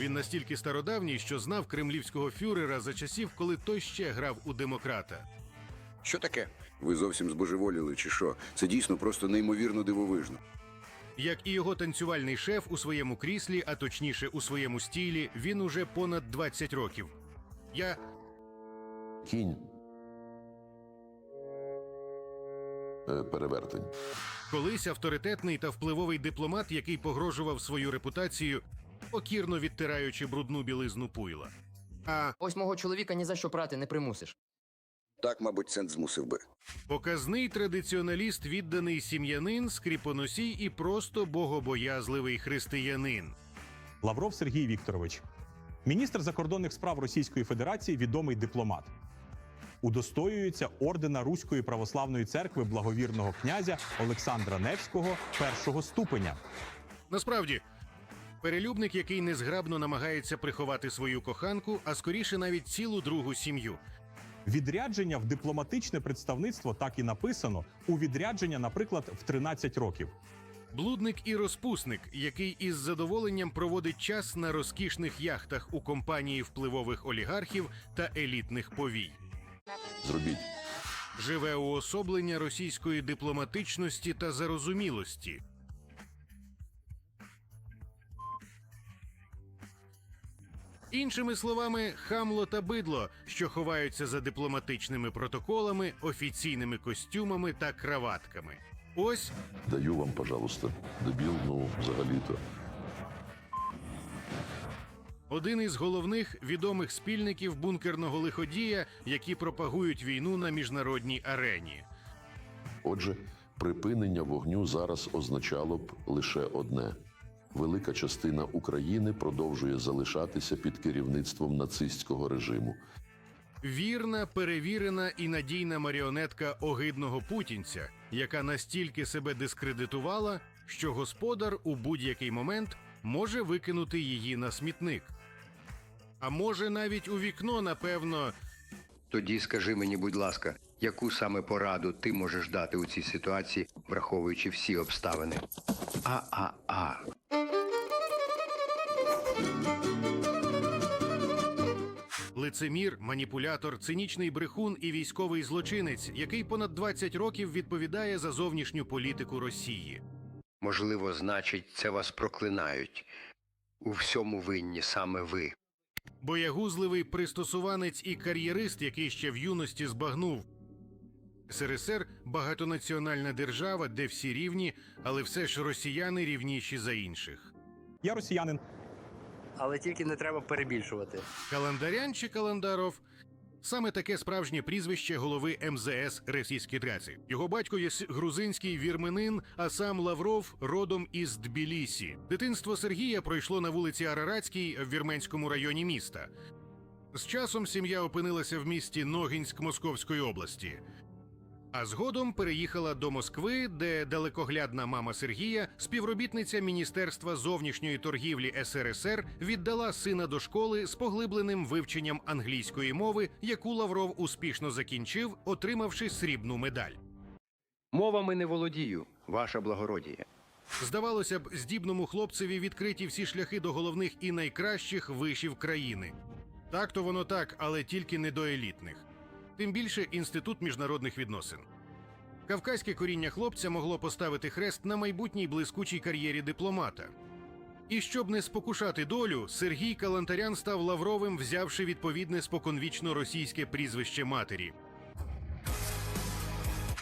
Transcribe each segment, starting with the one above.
Він настільки стародавній, що знав кремлівського фюрера за часів, коли той ще грав у демократа. Що таке? Ви зовсім збожеволіли, чи що? Це дійсно просто неймовірно дивовижно. Як і його танцювальний шеф у своєму кріслі, а точніше у своєму стілі, він уже понад 20 років. Я Кінь. Е, Перевертень. колись авторитетний та впливовий дипломат, який погрожував свою репутацію, покірно відтираючи брудну білизну пуйла. А Ось мого чоловіка ні за що прати не примусиш. Так, мабуть, цент змусив би. показний традиціоналіст, відданий сім'янин, скріпоносій і просто богобоязливий християнин. Лавров Сергій Вікторович, міністр закордонних справ Російської Федерації, відомий дипломат. Удостоюється ордена Руської православної церкви благовірного князя Олександра Невського першого ступеня. Насправді, перелюбник, який незграбно намагається приховати свою коханку, а скоріше навіть цілу другу сім'ю. Відрядження в дипломатичне представництво так і написано у відрядження, наприклад, в 13 років. Блудник і розпусник, який із задоволенням проводить час на розкішних яхтах у компанії впливових олігархів та елітних повій. Зробіть. Живе уособлення російської дипломатичності та зарозумілості. Іншими словами, хамло та бидло, що ховаються за дипломатичними протоколами, офіційними костюмами та краватками. Ось Даю вам, пожалуйста. Дебіл, ну, взагалі-то. один із головних відомих спільників бункерного лиходія, які пропагують війну на міжнародній арені. Отже, припинення вогню зараз означало б лише одне: велика частина України продовжує залишатися під керівництвом нацистського режиму. Вірна, перевірена і надійна маріонетка огидного путінця, яка настільки себе дискредитувала, що господар у будь-який момент може викинути її на смітник. А може навіть у вікно, напевно, Тоді скажи мені, будь ласка, яку саме пораду ти можеш дати у цій ситуації, враховуючи всі обставини? А-а-а. Лицемір, маніпулятор, цинічний брехун і військовий злочинець, який понад 20 років відповідає за зовнішню політику Росії. Можливо, значить, це вас проклинають. У всьому винні саме ви. Боягузливий пристосуванець і кар'єрист, який ще в юності збагнув. СРСР багатонаціональна держава, де всі рівні, але все ж росіяни рівніші за інших. Я росіянин. Але тільки не треба перебільшувати. Календарян чи Календаров саме таке справжнє прізвище голови МЗС Російської Федерації. Його батько є грузинський вірменин, а сам Лавров родом із Тбілісі. Дитинство Сергія пройшло на вулиці Араратській в вірменському районі міста. З часом сім'я опинилася в місті Ногінськ Московської області. А згодом переїхала до Москви, де далекоглядна мама Сергія, співробітниця Міністерства зовнішньої торгівлі СРСР, віддала сина до школи з поглибленим вивченням англійської мови, яку Лавров успішно закінчив, отримавши срібну медаль. Мовами не володію, ваша благородіє. Здавалося б, здібному хлопцеві відкриті всі шляхи до головних і найкращих вишів країни. Так то воно так, але тільки не до елітних. Тим більше інститут міжнародних відносин. Кавказьке коріння хлопця могло поставити хрест на майбутній блискучій кар'єрі дипломата. І щоб не спокушати долю, Сергій Калантарян став Лавровим, взявши відповідне споконвічно російське прізвище матері.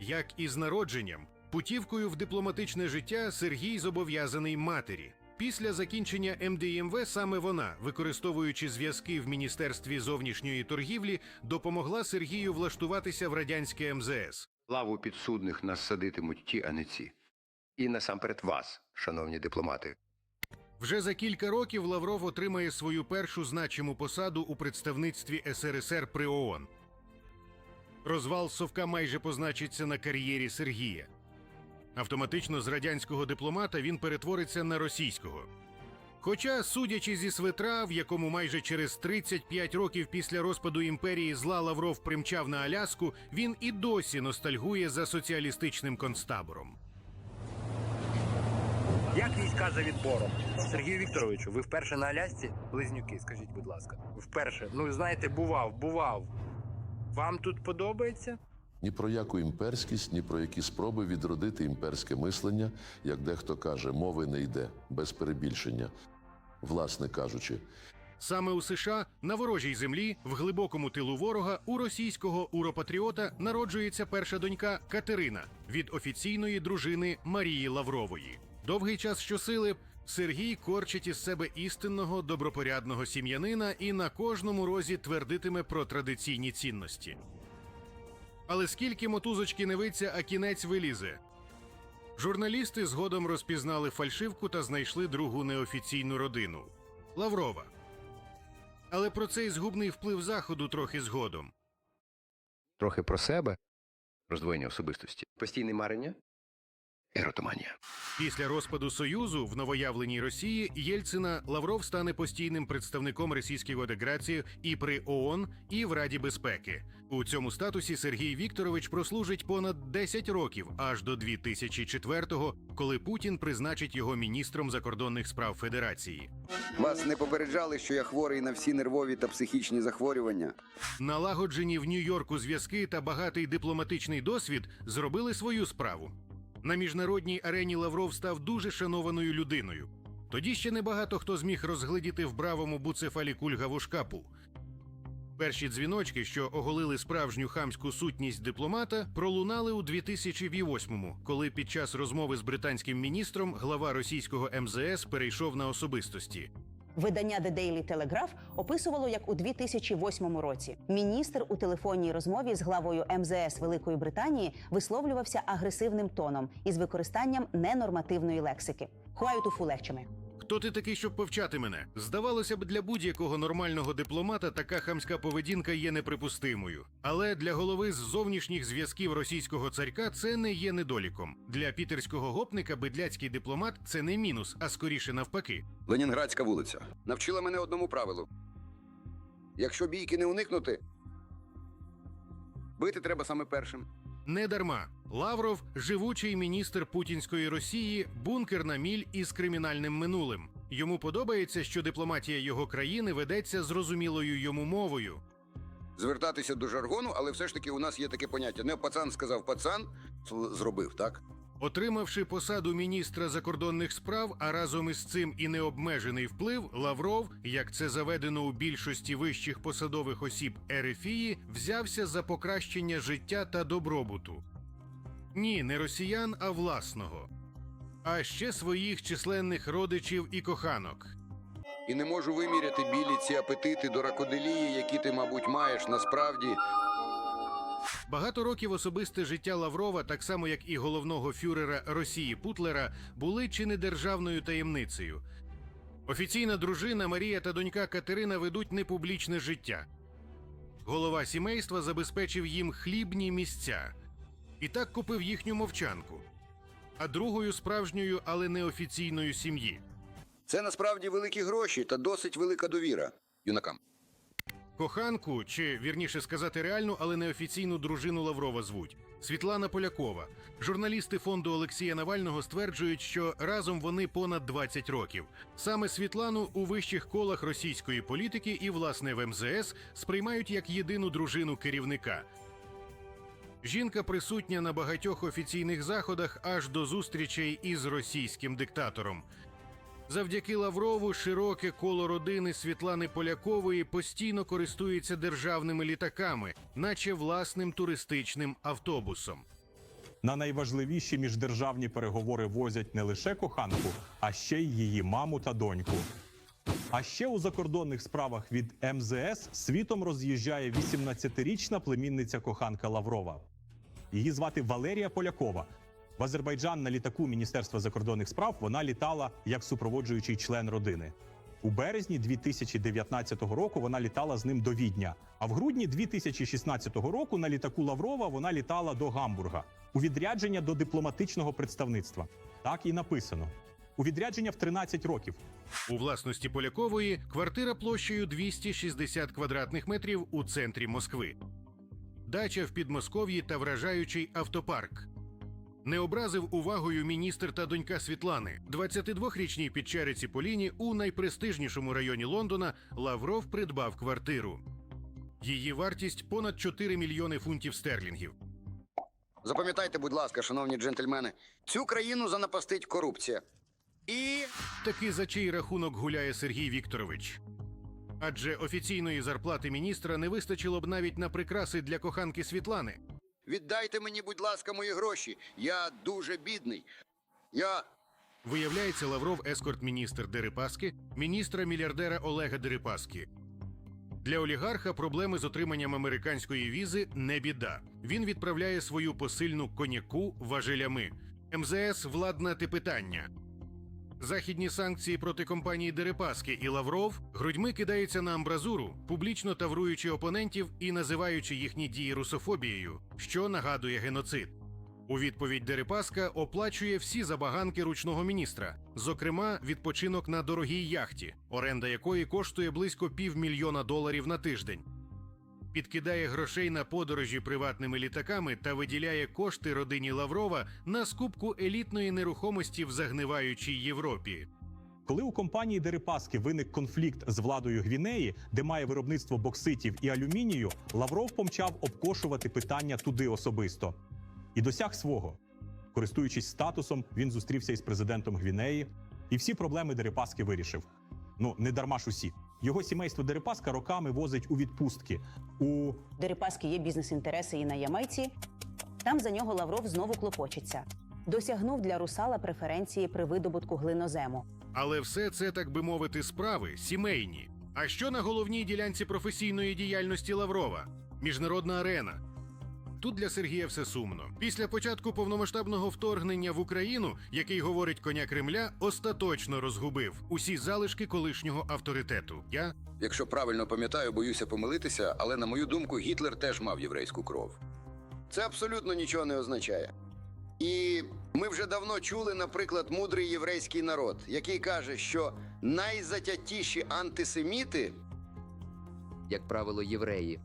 Як і з народженням, путівкою в дипломатичне життя Сергій зобов'язаний матері. Після закінчення МДІМВ саме вона, використовуючи зв'язки в Міністерстві зовнішньої торгівлі, допомогла Сергію влаштуватися в радянське МЗС. Лаву підсудних нас садитимуть ті, а не ці. І насамперед вас, шановні дипломати. Вже за кілька років Лавров отримає свою першу значиму посаду у представництві СРСР при ООН. Розвал совка майже позначиться на кар'єрі Сергія. Автоматично з радянського дипломата він перетвориться на російського. Хоча, судячи зі свитра, в якому майже через 35 років після розпаду імперії зла Лавров примчав на Аляску, він і досі ностальгує за соціалістичним концтабором. Як війська за відбором? Сергію Вікторовичу, ви вперше на Алясці? Близнюки, скажіть, будь ласка. Вперше. Ну, знаєте, бував, бував. Вам тут подобається? Ні про яку імперськість, ні про які спроби відродити імперське мислення, як дехто каже, мови не йде без перебільшення. Власне кажучи, Саме у США на ворожій землі, в глибокому тилу ворога, у російського уропатріота народжується перша донька Катерина від офіційної дружини Марії Лаврової. Довгий час щосили Сергій корчить із себе істинного добропорядного сім'янина і на кожному розі твердитиме про традиційні цінності. Але скільки мотузочки не виться, а кінець вилізе. Журналісти згодом розпізнали фальшивку та знайшли другу неофіційну родину Лаврова. Але про цей згубний вплив заходу трохи згодом. Трохи про себе. Роздвоєння особистості. Постійне марення. Еротоманія. Після розпаду Союзу в новоявленій Росії Єльцина Лавров стане постійним представником Російської Федерації і при ООН, і в Раді безпеки. У цьому статусі Сергій Вікторович прослужить понад 10 років аж до 2004-го, коли Путін призначить його міністром закордонних справ Федерації. Вас не попереджали, що я хворий на всі нервові та психічні захворювання. Налагоджені в Нью-Йорку зв'язки та багатий дипломатичний досвід зробили свою справу. На міжнародній арені Лавров став дуже шанованою людиною. Тоді ще небагато хто зміг розгледіти в бравому буцефалі кульгаву шкапу. Перші дзвіночки, що оголили справжню хамську сутність дипломата, пролунали у 2008-му, коли під час розмови з британським міністром глава російського МЗС перейшов на особистості. Видання The Daily Telegraph описувало, як у 2008 році міністр у телефонній розмові з главою МЗС Великої Британії висловлювався агресивним тоном із використанням ненормативної лексики. Ховаю туфу легчими. Хто ти такий, щоб повчати мене? Здавалося б, для будь-якого нормального дипломата така хамська поведінка є неприпустимою. Але для голови з зовнішніх зв'язків російського царька це не є недоліком. Для пітерського гопника бедляцький дипломат це не мінус, а скоріше навпаки. Ленінградська вулиця. Навчила мене одному правилу. Якщо бійки не уникнути, бити треба саме першим. Не дарма Лавров живучий міністр путінської Росії, бункер на міль із кримінальним минулим. Йому подобається, що дипломатія його країни ведеться зрозумілою йому мовою. Звертатися до жаргону, але все ж таки у нас є таке поняття. Не пацан сказав пацан, зробив, так? Отримавши посаду міністра закордонних справ, а разом із цим і необмежений вплив, Лавров, як це заведено у більшості вищих посадових осіб Ерефії, взявся за покращення життя та добробуту. Ні, не росіян, а власного. А ще своїх численних родичів і коханок. І не можу виміряти білі ці апетити до ракоделії, які ти, мабуть, маєш насправді. Багато років особисте життя Лаврова, так само як і головного фюрера Росії Путлера, були чи не державною таємницею. Офіційна дружина Марія та донька Катерина ведуть непублічне життя. Голова сімейства забезпечив їм хлібні місця і так купив їхню мовчанку, а другою справжньою, але неофіційною сім'ї. Це насправді великі гроші та досить велика довіра юнакам. Коханку, чи вірніше сказати реальну, але неофіційну дружину Лаврова звуть Світлана Полякова. Журналісти фонду Олексія Навального стверджують, що разом вони понад 20 років. Саме Світлану у вищих колах російської політики і власне в МЗС сприймають як єдину дружину керівника. Жінка присутня на багатьох офіційних заходах аж до зустрічей із російським диктатором. Завдяки Лаврову широке коло родини Світлани Полякової постійно користується державними літаками, наче власним туристичним автобусом. На найважливіші міждержавні переговори возять не лише коханку, а ще й її маму та доньку. А ще у закордонних справах від МЗС світом роз'їжджає 18-річна племінниця коханка Лаврова. Її звати Валерія Полякова. В Азербайджан на літаку Міністерства закордонних справ вона літала як супроводжуючий член родини. У березні 2019 року вона літала з ним до Відня. А в грудні 2016 року на літаку Лаврова вона літала до Гамбурга у відрядження до дипломатичного представництва. Так і написано. У відрядження в 13 років. У власності Полякової квартира площею 260 квадратних метрів у центрі Москви, дача в Підмосков'ї та вражаючий автопарк. Не образив увагою міністр та донька Світлани. 22-річній підчариці Поліні у найпрестижнішому районі Лондона Лавров придбав квартиру. Її вартість понад 4 мільйони фунтів стерлінгів. Запам'ятайте, будь ласка, шановні джентльмени, цю країну занапастить корупція. І Таки за чий рахунок гуляє Сергій Вікторович. Адже офіційної зарплати міністра не вистачило б навіть на прикраси для коханки Світлани. Віддайте мені, будь ласка, мої гроші. Я дуже бідний. Я Виявляється, Лавров ескорт-міністр Дерипаски, міністра мільярдера Олега Дерипаски. Для олігарха проблеми з отриманням американської візи не біда. Він відправляє свою посильну коняку важелями. МЗС владнати питання. Західні санкції проти компанії Дерипаски і Лавров грудьми кидається на амбразуру, публічно тавруючи опонентів і називаючи їхні дії русофобією, що нагадує геноцид. У відповідь Дерипаска оплачує всі забаганки ручного міністра, зокрема відпочинок на дорогій яхті, оренда якої коштує близько півмільйона доларів на тиждень. Підкидає грошей на подорожі приватними літаками та виділяє кошти родині Лаврова на скупку елітної нерухомості в загниваючій Європі. Коли у компанії Дерипаски виник конфлікт з владою Гвінеї, де має виробництво бокситів і алюмінію, Лавров помчав обкошувати питання туди особисто і досяг свого. Користуючись статусом, він зустрівся із президентом Гвінеї і всі проблеми Дерипаски вирішив. Ну не дарма ж усі. Його сімейство Дерипаска роками возить у відпустки у Дерипаски є бізнес-інтереси і на Ямайці. Там за нього Лавров знову клопочеться. Досягнув для русала преференції при видобутку глинозему. Але все це, так би мовити, справи сімейні. А що на головній ділянці професійної діяльності Лаврова? Міжнародна арена. Тут для Сергія все сумно. Після початку повномасштабного вторгнення в Україну, який говорить коня Кремля, остаточно розгубив усі залишки колишнього авторитету. Я Якщо правильно пам'ятаю, боюся помилитися, але на мою думку, Гітлер теж мав єврейську кров. Це абсолютно нічого не означає. І ми вже давно чули, наприклад, мудрий єврейський народ, який каже, що найзатятіші антисеміти Як правило, євреї.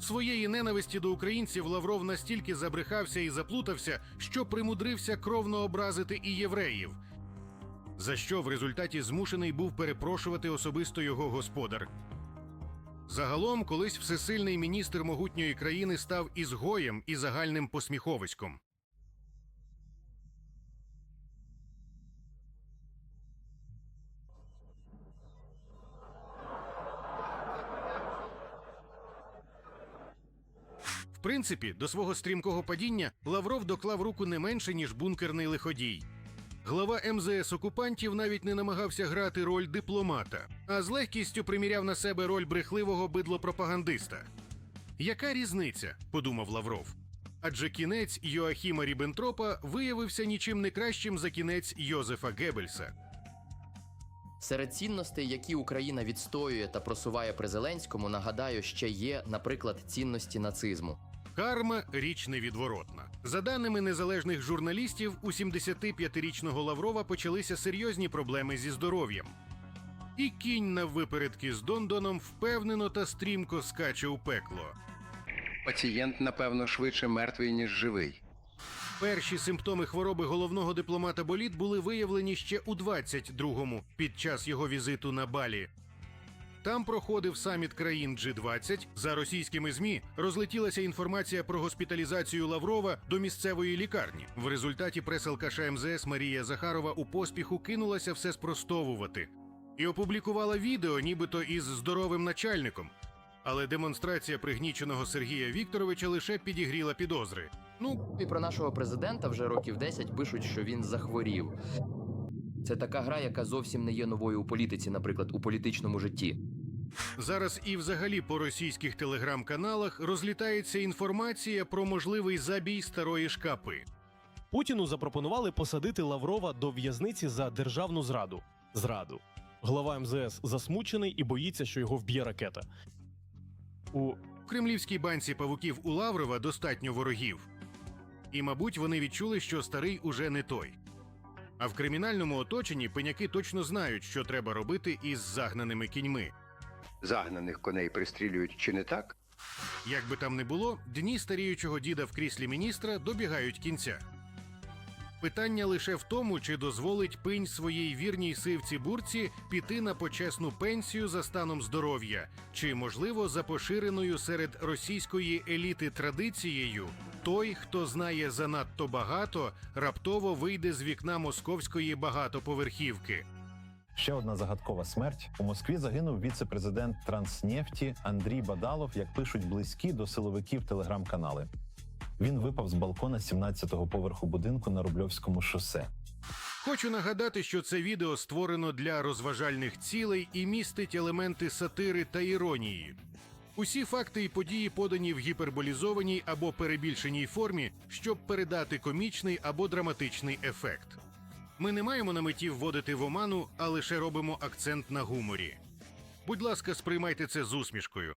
Своєї ненависті до українців Лавров настільки забрехався і заплутався, що примудрився кровно образити і євреїв. За що в результаті змушений був перепрошувати особисто його господар. Загалом, колись всесильний міністр могутньої країни став ізгоєм і загальним посміховиськом. Принципі, до свого стрімкого падіння Лавров доклав руку не менше, ніж бункерний лиходій. Глава МЗС окупантів навіть не намагався грати роль дипломата, а з легкістю приміряв на себе роль брехливого бидлопропагандиста. Яка різниця? подумав Лавров. Адже кінець Йоахіма Ріббентропа виявився нічим не кращим за кінець Йозефа Геббельса. Серед цінностей, які Україна відстоює та просуває при Зеленському, нагадаю, ще є, наприклад, цінності нацизму. Карма річ невідворотна. За даними незалежних журналістів, у 75-річного Лаврова почалися серйозні проблеми зі здоров'ям. І кінь на випередки з Дондоном впевнено та стрімко скаче у пекло. Пацієнт, напевно, швидше мертвий, ніж живий. Перші симптоми хвороби головного дипломата Боліт були виявлені ще у 22-му під час його візиту на Балі. Там проходив саміт країн G20. За російськими змі розлетілася інформація про госпіталізацію Лаврова до місцевої лікарні. В результаті прес-алкаша МЗС Марія Захарова у поспіху кинулася все спростовувати і опублікувала відео, нібито із здоровим начальником. Але демонстрація пригніченого Сергія Вікторовича лише підігріла підозри. Ну, І про нашого президента вже років 10 пишуть, що він захворів. Це така гра, яка зовсім не є новою у політиці, наприклад, у політичному житті. Зараз і взагалі по російських телеграм-каналах розлітається інформація про можливий забій старої шкапи. Путіну запропонували посадити Лаврова до в'язниці за державну зраду. Зраду. Глава МЗС засмучений і боїться, що його вб'є ракета. У кремлівській банці павуків у Лаврова достатньо ворогів. І, мабуть, вони відчули, що старий уже не той. А в кримінальному оточенні пеняки точно знають, що треба робити із загнаними кіньми. Загнаних коней пристрілюють чи не так? Як би там не було, дні старіючого діда в кріслі міністра добігають кінця. Питання лише в тому, чи дозволить пинь своїй вірній сивці бурці піти на почесну пенсію за станом здоров'я, чи можливо за поширеною серед російської еліти традицією. Той, хто знає занадто багато, раптово вийде з вікна московської багатоповерхівки. Ще одна загадкова смерть. У Москві загинув віце-президент Транснефті Андрій Бадалов, як пишуть близькі до силовиків телеграм-канали. Він випав з балкона 17-го поверху будинку на Рубльовському шосе. Хочу нагадати, що це відео створено для розважальних цілей і містить елементи сатири та іронії. Усі факти і події подані в гіперболізованій або перебільшеній формі, щоб передати комічний або драматичний ефект. Ми не маємо на меті вводити в оману, а лише робимо акцент на гуморі. Будь ласка, сприймайте це з усмішкою.